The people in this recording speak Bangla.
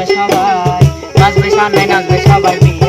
নাচবে সবাই নাচবে সামনে নাচবে সবাই